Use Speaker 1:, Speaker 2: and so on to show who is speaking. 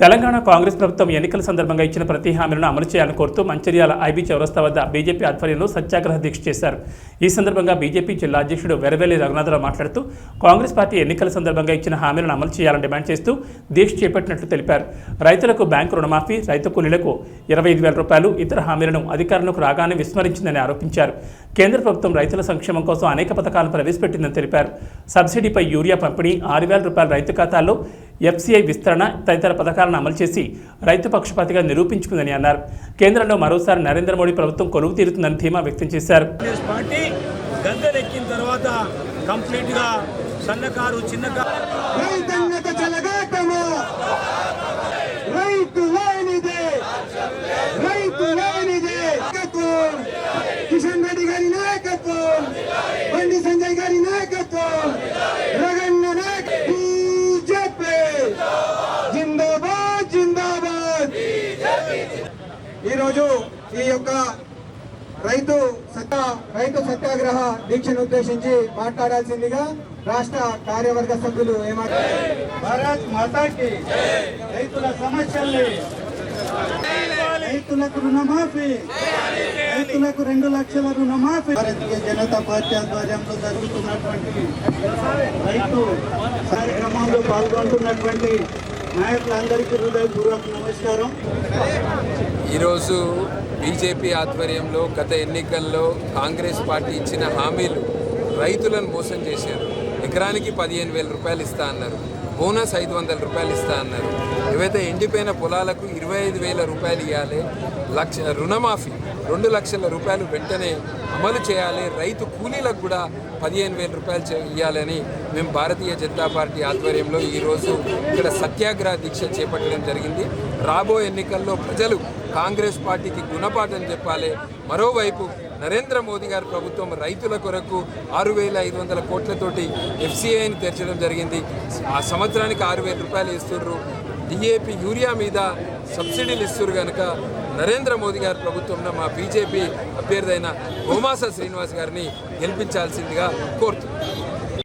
Speaker 1: తెలంగాణ కాంగ్రెస్ ప్రభుత్వం ఎన్నికల సందర్భంగా ఇచ్చిన ప్రతి హామీలను అమలు చేయాలని కోరుతూ మంచిర్యాల ఐబీ చౌరస్తా వద్ద బీజేపీ ఆధ్వర్యంలో సత్యాగ్రహ దీక్ష చేశారు. ఈ సందర్భంగా బీజేపీ జిల్లా అధ్యక్షుడు వెరవెల్లి రఘునాథరావు మాట్లాడుతూ కాంగ్రెస్ పార్టీ ఎన్నికల సందర్భంగా ఇచ్చిన హామీలను అమలు చేయాలని డిమాండ్ చేస్తూ దీక్ష చేపట్టినట్లు తెలిపారు. రైతులకు బ్యాంకు రుణమాఫీ రైతు కూలీలకు ఇరవై ఐదు వేల రూపాయలు ఇతర హామీలను అధికారంలోకి రాగానే విస్మరించిందని ఆరోపించారు. కేంద్ర ప్రభుత్వం రైతుల సంక్షేమం కోసం అనేక పథకాలను ప్రవేశపెట్టిందని తెలిపారు. సబ్సిడీపై యూరియా పంపిణీ ఆరు వేల రూపాయల రైతు ఖాతాల్లో ఎఫ్సీఐ విస్తరణ తదితర పథకాలను అమలు చేసి రైతు పక్షపాతిగా నిరూపించుకుందని అన్నారు. కేంద్రంలో మరోసారి నరేంద్ర మోడీ ప్రభుత్వం కొలువు తీరుతుందని ధీమా వ్యక్తం చేశారు.
Speaker 2: గద్దెనెక్కిన తర్వాత కంప్లీట్గా సన్నకారు చిన్నకారు
Speaker 3: రైతన్నత చెలగాటము. రైతు లేనిదే రైతు లేనిదే నాయకత్వం. కిషన్ రెడ్డి గారి నాయకత్వం. బండి సంజయ్ గారి నాయకత్వం. ఈరోజు ఈ యొక్క రైతు సత్య రైతు సత్యాగ్రహ దీక్షను ఉద్దేశించి మాట్లాడాల్సిందిగా రాష్ట్ర కార్యవర్గ సభ్యులు ఏమంటారు భారత్ మాతాకి రైతుల సమస్యల్ని రైతులకు రుణమాఫీ రైతులకు రెండు లక్షల రుణమాఫీ. భారతీయ జనతా పార్టీ ఆధ్వర్యంలో జరుగుతున్నటువంటి రైతు కార్యక్రమంలో పాల్గొంటున్నటువంటి నాయకులందరికీ హృదయపూర్వక నమస్కారం.
Speaker 4: ఈరోజు బీజేపీ ఆధ్వర్యంలో గత ఎన్నికల్లో కాంగ్రెస్ పార్టీ ఇచ్చిన హామీలు రైతులను మోసం చేశారు. ఎకరానికి పదిహేను వేల రూపాయలు ఇస్తా అన్నారు. బోనస్ ఐదు వందల రూపాయలు ఇస్తా అన్నారు. ఏవైతే ఎండిపోయిన పొలాలకు ఇరవై ఐదు వేల రూపాయలు ఇవ్వాలి లక్ష రుణమాఫీ రెండు లక్షల రూపాయలు వెంటనే అమలు చేయాలి రైతు కూలీలకు కూడా పదిహేను వేల రూపాయలు ఇవ్వాలని మేము భారతీయ జనతా పార్టీ ఆధ్వర్యంలో ఈరోజు ఇక్కడ సత్యాగ్రహ దీక్ష చేపట్టడం జరిగింది. రాబో ఎన్నికల్లో ప్రజలు కాంగ్రెస్ పార్టీకి గుణపాఠం చెప్పాలి. మరోవైపు నరేంద్ర మోదీ గారి ప్రభుత్వం రైతుల కొరకు ఆరు వేల ఐదు వందల కోట్లతోటి ఎఫ్సిఐని తెరచడం జరిగింది. ఆ సంవత్సరానికి ఆరు వేల రూపాయలు ఇస్తున్నారు డిఏపి యూరియా మీద సబ్సిడీలు ఇస్తున్నారు కనుక నరేంద్ర మోదీ గారి ప్రభుత్వంలో మా బీజేపీ అభ్యర్థి అయిన గోమాస శ్రీనివాస్ గారిని గెలిపించాల్సిందిగా కోరుతున్నాం.